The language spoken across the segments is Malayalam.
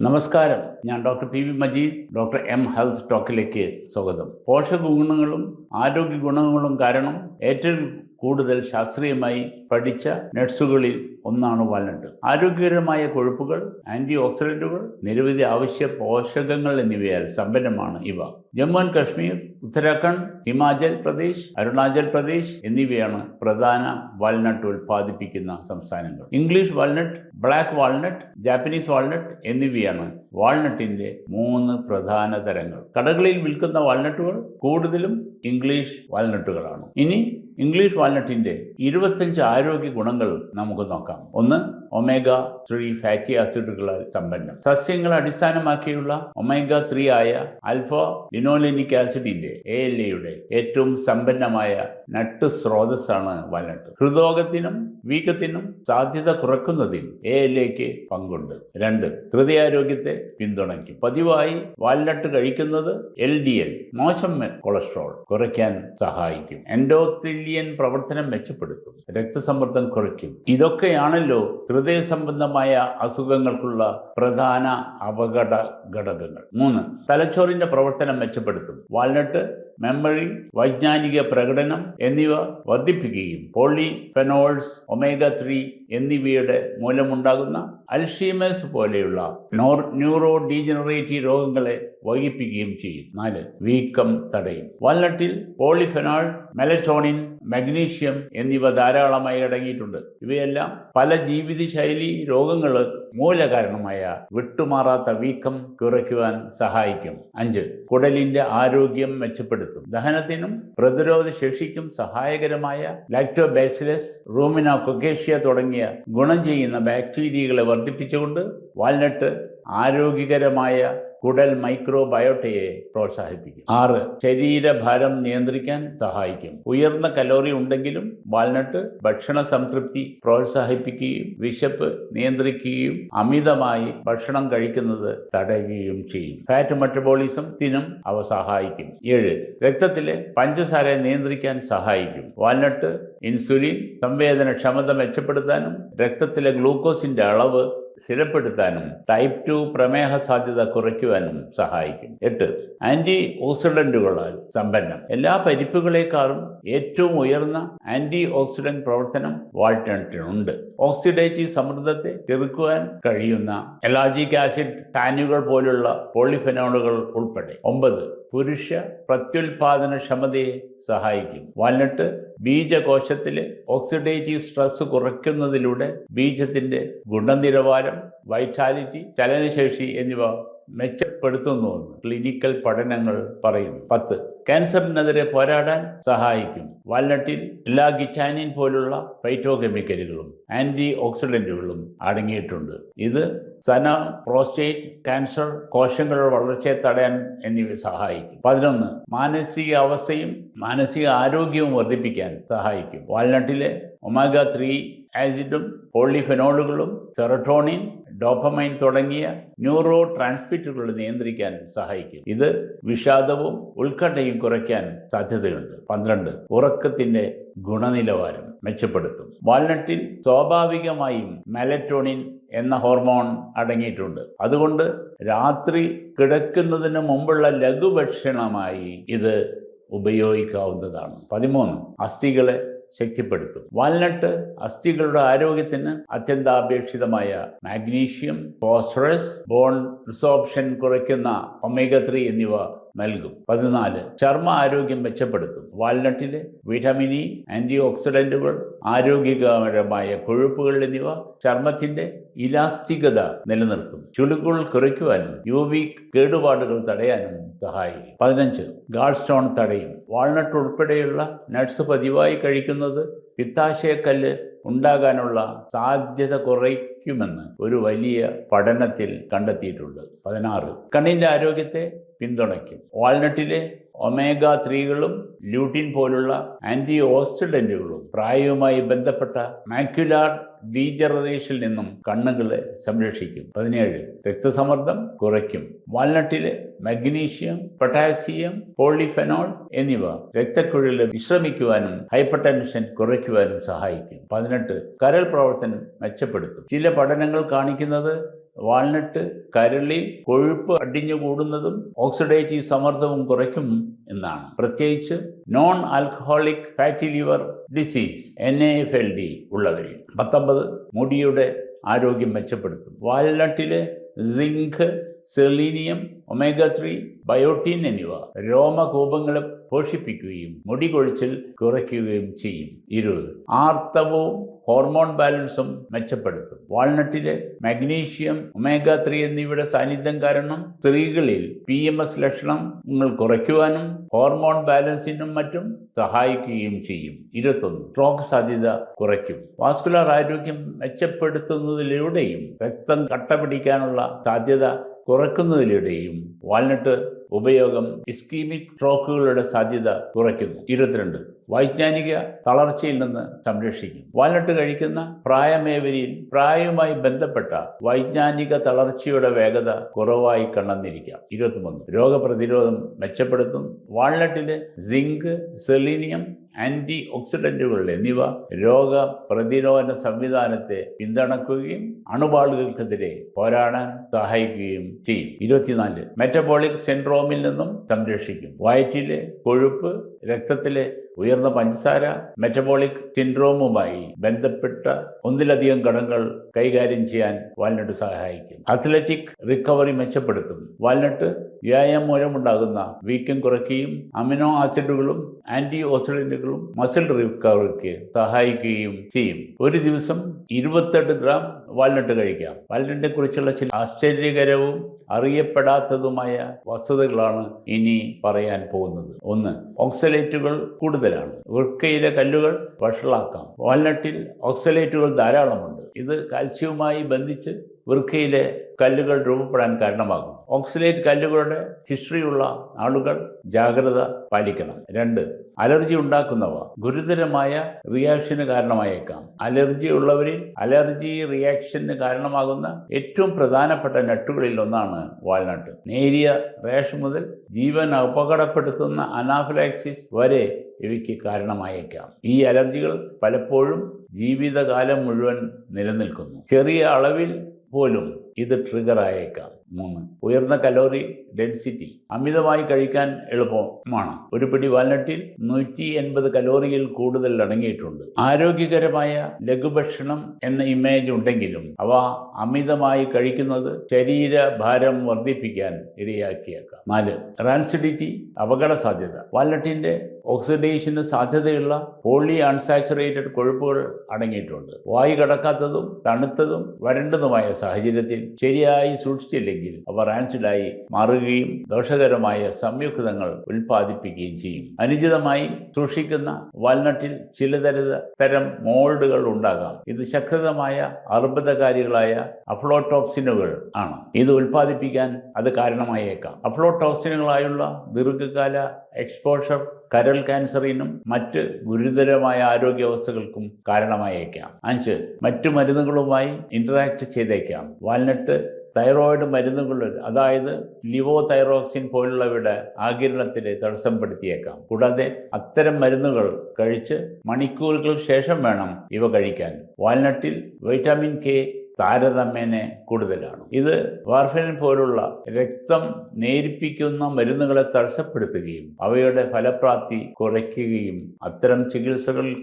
നമസ്കാരം. ഞാൻ doctor P V Majeed doctor M health ടോക്കിലേക്ക് സ്വാഗതം. പോഷക ഗുണങ്ങളും ആരോഗ്യ ഗുണങ്ങളും കാരണം ഏറ്റവും കൂടുതൽ ശാസ്ത്രീയമായി പഠിച്ച നട്സുകളിൽ ഒന്നാണ് വാൽനട്ട്. ആരോഗ്യകരമായ കൊഴുപ്പുകൾ ആന്റി ഓക്സിഡന്റുകൾ നിരവധി ആവശ്യ പോഷകങ്ങൾ എന്നിവയാൽ സമ്പന്നമാണ് ഇവ. ജമ്മു ആൻഡ് കശ്മീർ ഉത്തരാഖണ്ഡ് ഹിമാചൽ പ്രദേശ് അരുണാചൽ പ്രദേശ് എന്നിവയാണ് പ്രധാന വാൽനട്ട് ഉൽപ്പാദിപ്പിക്കുന്ന സംസ്ഥാനങ്ങൾ. English walnut black walnut Japanese walnut എന്നിവയാണ് വാൾനട്ടിന്റെ മൂന്ന് പ്രധാന തരങ്ങൾ. കടകളിൽ വിൽക്കുന്ന വാൾനട്ടുകൾ കൂടുതലും ഇംഗ്ലീഷ് വാൽനട്ടുകളാണ്. ഇനി ഇംഗ്ലീഷ് വാൽനട്ടിന്റെ ഇരുപത്തഞ്ച് ആരോഗ്യ ഗുണങ്ങൾ നമുക്ക് നോക്കാം. ഒന്ന് ഒമേഗ ത്രീ ഫാറ്റി ആസിഡുകളാൽ സമ്പന്നം. സസ്യങ്ങൾ അടിസ്ഥാനമാക്കിയുള്ള ഒമേഗ ത്രീ ആയ ആൽഫ ലിനോലിനിക് ആസിഡിന്റെ എ എൽ എയുടെ ഏറ്റവും സമ്പന്നമായ നട്ട് സ്രോതസ്സാണ് വാൽനട്ട്. ഹൃദ്രോഗത്തിനും വീക്കത്തിനും സാധ്യത കുറക്കുന്നതിൽ എ എല്ലേക്ക് പങ്കുണ്ട്. രണ്ട് ഹൃദയാരോഗ്യത്തെ പിന്തുണയ്ക്കും. പതിവായി വാൽനട്ട് കഴിക്കുന്നത് എൽ ഡി എൽ മോശം കൊളസ്ട്രോൾ കുറയ്ക്കാൻ സഹായിക്കും. എൻഡോത്തിലിയൻ പ്രവർത്തനം മെച്ചപ്പെടുത്തും. രക്തസമ്മർദ്ദം കുറയ്ക്കും. ഇതൊക്കെയാണല്ലോ ഹൃദയ സംബന്ധമായ അസുഖങ്ങൾക്കുള്ള പ്രധാന അപകട ഘടകങ്ങൾ. മൂന്ന് തലച്ചോറിന്റെ പ്രവർത്തനം മെച്ചപ്പെടുത്തും. വാൽനട്ട് മെമ്മറി വൈജ്ഞാനിക പ്രകടനം എന്നിവ വർദ്ധിപ്പിക്കുകയും പോളിഫെനോൾസ് ഒമേഗ ത്രീ എന്നിവയുടെ മൂലമുണ്ടാകുന്ന അൽഷീമേഴ്സ് പോലെയുള്ള നോർ ന്യൂറോ ഡീജനറേറ്റീവ് രോഗങ്ങളെ വൈകിപ്പിക്കുകയും ചെയ്യും. നാല് വീക്കം തടയും. വാൽനട്ടിൽ പോളിഫെനോൾ മെലറ്റോണിൻ മഗ്നീഷ്യം എന്നിവ ധാരാളമായി അടങ്ങിയിട്ടുണ്ട്. ഇവയെല്ലാം പല ജീവിതശൈലി രോഗങ്ങൾ മൂലകാരണമായ വിട്ടുമാറാത്ത വീക്കം കുറയ്ക്കുവാൻ സഹായിക്കും. അഞ്ച് കുടലിന്റെ ആരോഗ്യം മെച്ചപ്പെടുത്തും. ദഹനത്തിനും പ്രതിരോധ ശേഷിക്കും സഹായകരമായ ലാക്ടോബാസിലസ് റൂമിന കൊക്കേഷ്യ തുടങ്ങിയ ഗുണം ചെയ്യുന്ന ബാക്ടീരിയകളെ വർദ്ധിപ്പിച്ചുകൊണ്ട് വാൽനട്ട് ആരോഗ്യകരമായ കുടൽ മൈക്രോബയോട്ടയെ പ്രോത്സാഹിപ്പിക്കും. ആറ് ശരീരഭാരം നിയന്ത്രിക്കാൻ സഹായിക്കും. ഉയർന്ന കലോറി ഉണ്ടെങ്കിലും വാൽനട്ട് ഭക്ഷണ സംതൃപ്തി പ്രോത്സാഹിപ്പിക്കുകയും വിശപ്പ് നിയന്ത്രിക്കുകയും അമിതമായി ഭക്ഷണം കഴിക്കുന്നത് തടയുകയും ചെയ്യും. ഫാറ്റ് മെറ്റബോളിസത്തിനും അവ സഹായിക്കും. ഏഴ് രക്തത്തിലെ പഞ്ചസാര നിയന്ത്രിക്കാൻ സഹായിക്കും. വാൽനട്ട് ഇൻസുലിൻ സംവേദനക്ഷമത മെച്ചപ്പെടുത്താനും രക്തത്തിലെ ഗ്ലൂക്കോസിന്റെ അളവ് സ്ഥിരപ്പെടുത്താനും ടൈപ്പ് ടു പ്രമേഹ സാധ്യത കുറയ്ക്കുവാനും സഹായിക്കും. എട്ട് ആന്റി ഓക്സിഡന്റുകളാൽ സമ്പന്നം. എല്ലാ പരിപ്പുകളെക്കാളും ഏറ്റവും ഉയർന്ന ആന്റി ഓക്സിഡന്റ് പ്രവർത്തനം വാൾനട്ടിനുണ്ട് ഓക്സിഡേറ്റീവ് സമ്മർദ്ദത്തെ ചെറുക്കുവാൻ കഴിയുന്ന എലാജിക് ആസിഡ് ടാനുകൾ പോലുള്ള പോളിഫെനോളുകൾ ഉൾപ്പെടെ. ഒമ്പത് പുരുഷ പ്രത്യുൽപാദനക്ഷമതയെ സഹായിക്കും. വാൽനട്ട് ബീജകോശത്തിലെ ഓക്സിഡേറ്റീവ് സ്ട്രെസ് കുറയ്ക്കുന്നതിലൂടെ ബീജത്തിന്റെ ഗുണനിലവാരം വൈറ്റാലിറ്റി ചലനശേഷി എന്നിവ മെച്ചപ്പെടുത്തുന്നുവെന്ന് ക്ലിനിക്കൽ പഠനങ്ങൾ പറയുന്നു. പത്ത്. ക്യാൻസറിനെതിരെ പോരാടാൻ സഹായിക്കും വാൽനട്ടിൽ എല്ലാ ഗിറ്റാനിൻ പോലുള്ള ഫൈറ്റോകെമിക്കലുകളും ആന്റി ഓക്സിഡന്റുകളും അടങ്ങിയിട്ടുണ്ട്. ഇത് സന പ്രോസ്റ്റേറ്റ് ക്യാൻസർ കോശങ്ങളുടെ വളർച്ചയെ തടയാൻ എന്നിവ സഹായിക്കും. പതിനൊന്ന്. മാനസിക അവസ്ഥയും മാനസിക ആരോഗ്യവും വർദ്ധിപ്പിക്കാൻ സഹായിക്കും. വാൽനട്ടിലെ ഒമാഗ ത്രീ ആസിഡും പോളിഫെനോളുകളും സെറട്ടോണിൻ ഡോപ്പമൈൻ തുടങ്ങിയ ന്യൂറോ ട്രാൻസ്മിറ്ററുകൾ നിയന്ത്രിക്കാൻ സഹായിക്കും. ഇത് വിഷാദവും ഉത്കണ്ഠയും കുറയ്ക്കാൻ സാധ്യതയുണ്ട്. പന്ത്രണ്ട് ഉറക്കത്തിന്റെ ഗുണനിലവാരം മെച്ചപ്പെടുത്തും. വാൽനട്ടിൽ സ്വാഭാവികമായും മെലറ്റോണിൻ എന്ന ഹോർമോൺ അടങ്ങിയിട്ടുണ്ട്. അതുകൊണ്ട് രാത്രി കിടക്കുന്നതിന് മുമ്പുള്ള ലഘുഭക്ഷണമായി ഇത് ഉപയോഗിക്കാവുന്നതാണ്. പതിമൂന്ന് അസ്ഥികളെ ശക്തിപ്പെടുത്തും. വാൽനട്ട് അസ്ഥികളുടെ ആരോഗ്യത്തിന് അത്യന്താപേക്ഷിതമായ മാഗ്നീഷ്യം ഫോസ്ഫറസ് ബോൺ റിസോപ്ഷൻ കുറയ്ക്കുന്ന ഒമേഗ ത്രീ എന്നിവ നൽകും. പതിനാല് ചർമ്മ ആരോഗ്യം മെച്ചപ്പെടുത്തും. വാൽനട്ടിലെ വിറ്റമിൻ ഇ ആന്റി ഓക്സിഡന്റുകൾ ആരോഗ്യകരമായ കൊഴുപ്പുകൾ എന്നിവ ചർമ്മത്തിന്റെ ഇലാസ്തികത നിലനിർത്തും. ചുളുക്കുകൾ കുറയ്ക്കുവാനും യു വി കേടുപാടുകൾ തടയാനും സഹായിക്കും. പതിനഞ്ച് ഗാഡ് സ്റ്റോൺ തടയും. വാൾനട്ട് ഉൾപ്പെടെയുള്ള നട്ട്സ് പതിവായി കഴിക്കുന്നത് പിത്താശയക്കല്ല് ഉണ്ടാകാനുള്ള സാധ്യത കുറയ്ക്കുമെന്ന് ഒരു വലിയ പഠനത്തിൽ കണ്ടെത്തിയിട്ടുണ്ട്. പതിനാറ് കണ്ണിന്റെ ആരോഗ്യത്തെ പിന്തുണയ്ക്കും. വാൾനട്ടിലെ ഒമേഗ ത്രീകളും ല്യൂട്ടിൻ പോലുള്ള ആന്റി ഓക്സിഡന്റുകളും പ്രായവുമായി ബന്ധപ്പെട്ട മാക്യുലാർ ഡീജറേഷനിൽ നിന്നും കണ്ണുകളെ സംരക്ഷിക്കും. പതിനേഴ് രക്തസമ്മർദ്ദം കുറയ്ക്കും. വാൽനട്ടിലെ മഗ്നീഷ്യം പൊട്ടാസ്യം പോളിഫെനോൾ എന്നിവ രക്തക്കുഴലിൽ വിശ്രമിക്കുവാനും ഹൈപ്പർ ടെൻഷൻ കുറയ്ക്കുവാനും സഹായിക്കും. പതിനെട്ട് കരൾ പ്രവർത്തനം മെച്ചപ്പെടുത്തും. ചില പഠനങ്ങൾ കാണിക്കുന്നത് വാൾനട്ട് കരളിൽ കൊഴുപ്പ് അടിഞ്ഞു കൂടുന്നതും ഓക്സിഡേറ്റീവ് സമ്മർദ്ദവും കുറയ്ക്കും എന്നാണ്. പ്രത്യേകിച്ച് non alcoholic fatty liver disease N A F L D ഉള്ളവരിൽ. പത്തൊമ്പത് മുടിയുടെ ആരോഗ്യം മെച്ചപ്പെടുത്തും. വാൽനട്ടിലെ zinc selenium omega three biotin എന്നിവ രോമകൂപങ്ങളെ പോഷിപ്പിക്കുകയും മുടി കൊഴിച്ചിൽ കുറയ്ക്കുകയും ചെയ്യും. ഇരുപത് ആർത്തവവും ഹോർമോൺ ബാലൻസും മെച്ചപ്പെടുത്തും. വാൾനട്ടിലെ മാഗ്നീഷ്യം ഒമേഗ ത്രീ എന്നിവയുടെ സാന്നിധ്യം കാരണം സ്ത്രീകളിൽ പി എം എസ് ലക്ഷണങ്ങൾ കുറയ്ക്കുവാനും ഹോർമോൺ ബാലൻസിനും മറ്റും സഹായിക്കുകയും ചെയ്യും. ഇരുപത്തൊന്ന് സ്ട്രോക്ക് സാധ്യത കുറയ്ക്കും. വാസ്കുലർ ആരോഗ്യം മെച്ചപ്പെടുത്തുന്നതിലൂടെയും രക്തം കട്ട പിടിക്കാനുള്ള സാധ്യത കുറയ്ക്കുന്നതിലൂടെയും വാൾനട്ട് ഉപയോഗം ഇസ്കീമിക് സ്ട്രോക്കുകളുടെ സാധ്യത കുറയ്ക്കുന്നു. ഇരുപത്തിരണ്ട് വൈജ്ഞാനിക തളർച്ചയിൽ നിന്ന് സംരക്ഷിക്കും. വാൽനട്ട് കഴിക്കുന്ന പ്രായമേവരിയിൽ പ്രായവുമായി ബന്ധപ്പെട്ട വൈജ്ഞാനിക തളർച്ചയുടെ വേഗത കുറവായി കണ്ടെന്നിരിക്കാം. ഇരുപത്തിമൂന്ന് രോഗപ്രതിരോധം മെച്ചപ്പെടുത്തും. വാൾനട്ടിലെ സിങ്ക് സെലീനിയം ആന്റി ഓക്സിഡന്റുകൾ എന്നിവ രോഗ പ്രതിരോധ സംവിധാനത്തെ പിന്തുണക്കുകയും അണുബാളുകൾക്കെതിരെ പോരാടാൻ സഹായിക്കുകയും ചെയ്യും. ഇരുപത്തിനാല്. മെറ്റബോളിക് സിൻഡ്രോമിൽ നിന്നും സംരക്ഷിക്കും. വയറ്റിലെ കൊഴുപ്പ് രക്തത്തിലെ ഉയർന്ന പഞ്ചസാര മെറ്റബോളിക് സിൻഡ്രോമുമായി ബന്ധപ്പെട്ട ഒന്നിലധികം ഘടകങ്ങൾ കൈകാര്യം ചെയ്യാൻ വാൽനട്ട് സഹായിക്കും. അത്ലറ്റിക് റിക്കവറി മെച്ചപ്പെടുത്തും. വാൽനട്ട് വ്യായാമം മൂലമുണ്ടാകുന്ന വീക്കം കുറയ്ക്കുകയും അമിനോ ആസിഡുകളും ആന്റി ഓക്സിഡന്റുകളും മസിൽ റിക്കവറിക്ക് സഹായിക്കുകയും ചെയ്യും. ഒരു ദിവസം ഇരുപത്തെട്ട് ഗ്രാം വാൽനട്ട് കഴിക്കാം. വാൽനട്ടിനെ കുറിച്ചുള്ള ചില ആശ്ചര്യകരവും അറിയപ്പെടാത്തതുമായ വസ്തുതകളാണ് ഇനി പറയാൻ പോകുന്നത്. ഒന്ന് ഓക്സലേറ്റുകൾ കൂടുതലാണ്. വൃക്കയിലെ കല്ലുകൾ വഷളാക്കാം. വാൽനട്ടിൽ ഓക്സലേറ്റുകൾ ധാരാളമുണ്ട്. ഇത് കാൽസ്യവുമായി ബന്ധിച്ച് വൃക്കയിലെ കല്ലുകൾ രൂപപ്പെടാൻ കാരണമാകും. ഓക്സിലേറ്റ് കല്ലുകളുടെ ഹിസ്റ്ററിയുള്ള ആളുകൾ ജാഗ്രത പാലിക്കണം. രണ്ട് അലർജി ഉണ്ടാക്കുന്നവ ഗുരുതരമായ റിയാക്ഷന് കാരണമായേക്കാം. അലർജി ഉള്ളവരിൽ അലർജി റിയാക്ഷന് കാരണമാകുന്ന ഏറ്റവും പ്രധാനപ്പെട്ട നട്ടുകളിൽ ഒന്നാണ് വാൾനട്ട് നേരിയ റേഷ് മുതൽ ജീവൻ അപകടപ്പെടുത്തുന്ന അനാഫിലാക്സിസ് വരെ ഇവയ്ക്ക് കാരണമായേക്കാം. ഈ അലർജികൾ പലപ്പോഴും ജീവിതകാലം മുഴുവൻ നിലനിൽക്കുന്നു. ചെറിയ അളവിൽ പോലും ഇത് ട്രിഗർ ആയേക്കാം. മൂന്ന് ഉയർന്ന കലോറി ഡെൻസിറ്റി അമിതമായി കഴിക്കാൻ എളുപ്പമാണ്. ഒരു പിടി വാൽനട്ടിൽ നൂറ്റി എൺപത് കലോറിയിൽ കൂടുതൽ അടങ്ങിയിട്ടുണ്ട്. ആരോഗ്യകരമായ ലഘുഭക്ഷണം എന്ന ഇമേജ് ഉണ്ടെങ്കിലും അവ അമിതമായി കഴിക്കുന്നത് ശരീരഭാരം വർദ്ധിപ്പിക്കാൻ ഇടയാക്കിയേക്കാം. നാല് റാൻസിഡിറ്റി അപകട സാധ്യത. വാൽനട്ടിന്റെ ഓക്സിഡേഷന് സാധ്യതയുള്ള പോളി അൺസാച്ചുറേറ്റഡ് കൊഴുപ്പുകൾ അടങ്ങിയിട്ടുണ്ട്. വായു കടക്കാത്തതും തണുത്തതും വരണ്ടതുമായ സാഹചര്യത്തിൽ ശരിയായി സൂക്ഷിച്ചില്ലെങ്കിൽ അവ റാൻസിഡായി മാറുകയും ദോഷകരമായ സംയുക്തങ്ങൾ ഉൽപ്പാദിപ്പിക്കുകയും ചെയ്യും. അനുചിതമായി സൂക്ഷിക്കുന്ന വാൽനട്ടിൽ ചിലതരത് തരം മോൾഡുകൾ ഉണ്ടാകാം. ഇത് ശക്തമായ അർബുദകാരികളായ അഫ്ലോടോക്സിനുകൾ ആണ്. ഇത് ഉൽപ്പാദിപ്പിക്കാൻ അത് കാരണമായേക്കാം. അഫ്ലോടോക്സിനുകളായുള്ള ദീർഘകാല എക്സ്പോഷർ കരൾ ക്യാൻസറിനും മറ്റ് ഗുരുതരമായ ആരോഗ്യാവസ്ഥകൾക്കും കാരണമായേക്കാം. അഞ്ച് മറ്റു മരുന്നുകളുമായി ഇന്ററാക്ട് ചെയ്തേക്കാം. വാൽനട്ട് തൈറോയിഡ് മരുന്നുകൾ അതായത് ലിവോ തൈറോക്സിൻ പോലുള്ളവയുടെ ആകിരണത്തിന് തടസ്സപ്പെടുത്തിയേക്കാം. കൂടാതെ അത്തരം മരുന്നുകൾ കഴിച്ച് മണിക്കൂറുകൾ ശേഷം വേണം ഇവ കഴിക്കാൻ. വാൽനട്ടിൽ വൈറ്റാമിൻ കെ താരതമ്യേന കൂടുതലാണ്. ഇത് വാർഫിൻ പോലുള്ള രക്തം നേരിപ്പിക്കുന്ന മരുന്നുകളെ തടസ്സപ്പെടുത്തുകയും അവയുടെ ഫലപ്രാപ്തി കുറയ്ക്കുകയും അത്തരം ചികിത്സകളിൽ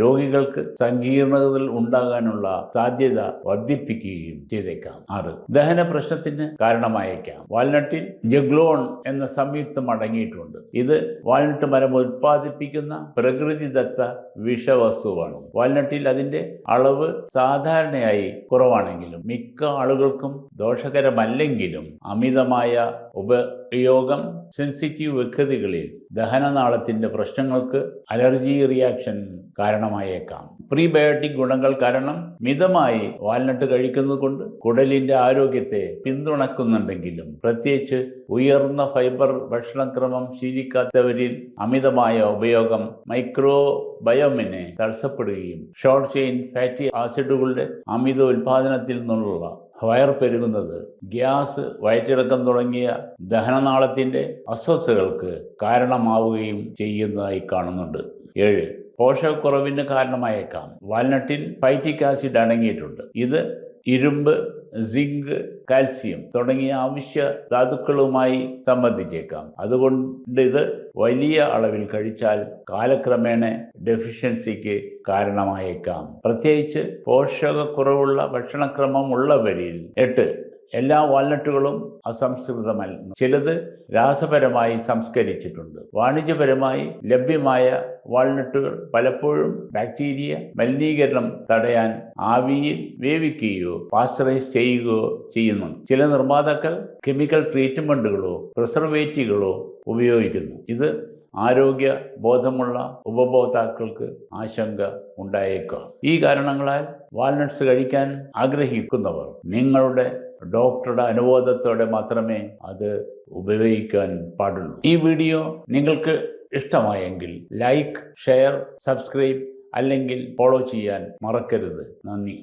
രോഗികൾക്ക് സങ്കീർണതകൾ ഉണ്ടാകാനുള്ള സാധ്യത വർദ്ധിപ്പിക്കുകയും ചെയ്തേക്കാം. ആറ്. ദഹന പ്രശ്നത്തിന് കാരണമായേക്കാം. വാൽനട്ടിൽ ജഗ്ലോൺ എന്ന സംയുക്തം അടങ്ങിയിട്ടുണ്ട്. ഇത് വാൽനട്ട് മരം ഉത്പാദിപ്പിക്കുന്ന പ്രകൃതിദത്ത വിഷവസ്തുവാണ്. വാൽനട്ടിൽ അതിന്റെ അളവ് സാധാരണയായി കുറവാണെങ്കിലും മിക്ക ആളുകൾക്കും ദോഷകരമല്ലെങ്കിലും അമിതമായ ഉപയോഗം സെൻസിറ്റീവ് വ്യക്തികളിൽ ദഹനനാളത്തിന്റെ പ്രശ്നങ്ങൾക്ക് അലർജി റിയാക്ഷൻ കാരണമായേക്കാം. പ്രീബയോട്ടിക് ഗുണങ്ങൾ കാരണം മിതമായി വാൽനട്ട് കഴിക്കുന്നത് കൊണ്ട് കുടലിന്റെ ആരോഗ്യത്തെ പിന്തുണക്കുന്നുണ്ടെങ്കിലും പ്രത്യേകിച്ച് ഉയർന്ന ഫൈബർ ഭക്ഷണക്രമം ശീലിക്കാത്തവരിൽ അമിതമായ ഉപയോഗം മൈക്രോ ബയോമിനെ തടസ്സപ്പെടുകയും ഷോർട്ട് ചെയിൻ ഫാറ്റി ആസിഡുകളുടെ അമിത ഉൽപാദനത്തിൽ നിന്നുള്ള വയർ പെരുകുന്നത് ഗ്യാസ് വയറ്റിളക്കം തുടങ്ങിയ ദഹനനാളത്തിന്റെ അസ്വസ്ഥതകൾക്ക് കാരണമാവുകയും ചെയ്യുന്നതായി കാണുന്നുണ്ട്. ഏഴ് പോഷകക്കുറവിന് കാരണമായേക്കാം. വാൽനട്ടിൽ ഫൈറ്റിക് ആസിഡ് അടങ്ങിയിട്ടുണ്ട്. ഇത് ഇരുമ്പ് സിങ്ക് കാൽസ്യം തുടങ്ങിയ ആവശ്യ ധാതുക്കളുമായി സംബന്ധിച്ചേക്കാം. അതുകൊണ്ട് ഇത് വലിയ അളവിൽ കഴിച്ചാൽ കാലക്രമേണ ഡെഫിഷ്യൻസിക്ക് കാരണമായേക്കാം. പ്രത്യേകിച്ച് പോഷകക്കുറവുള്ള ഭക്ഷണക്രമം ഉള്ളവരിൽ എട്ട് എല്ലാ വാൾനട്ടുകളും അസംസ്കൃതമല്ല ചിലത് രാസപരമായി സംസ്കരിച്ചിട്ടുണ്ട്. വാണിജ്യപരമായി ലഭ്യമായ വാൾനട്ടുകൾ പലപ്പോഴും ബാക്ടീരിയ മലിനീകരണം തടയാൻ ആവിയിൽ വേവിക്കുകയോ പാസ്റ്ററൈസ് ചെയ്യുകയോ ചെയ്യുന്നു ചില നിർമ്മാതാക്കൾ കെമിക്കൽ ട്രീറ്റ്മെന്റുകളോ പ്രിസർവേറ്റീവുകളോ ഉപയോഗിക്കുന്നു. ഇത് ആരോഗ്യ ബോധമുള്ള ഉപഭോക്താക്കൾക്ക് ആശങ്ക ഉണ്ടായേക്കാം. ഈ കാരണങ്ങളാൽ വാൾനട്ട്സ് കഴിക്കാൻ ആഗ്രഹിക്കുന്നവർ നിങ്ങളുടെ ഡോക്ടറുടെ അനുവാദത്തോടെ മാത്രമേ അത് ഉപയോഗിക്കാൻ പാടുള്ളൂ. ഈ വീഡിയോ നിങ്ങൾക്ക് ഇഷ്ടമായെങ്കിൽ ലൈക്ക് ഷെയർ സബ്സ്ക്രൈബ് അല്ലെങ്കിൽ ഫോളോ ചെയ്യാൻ മറക്കരുത്. നന്ദി.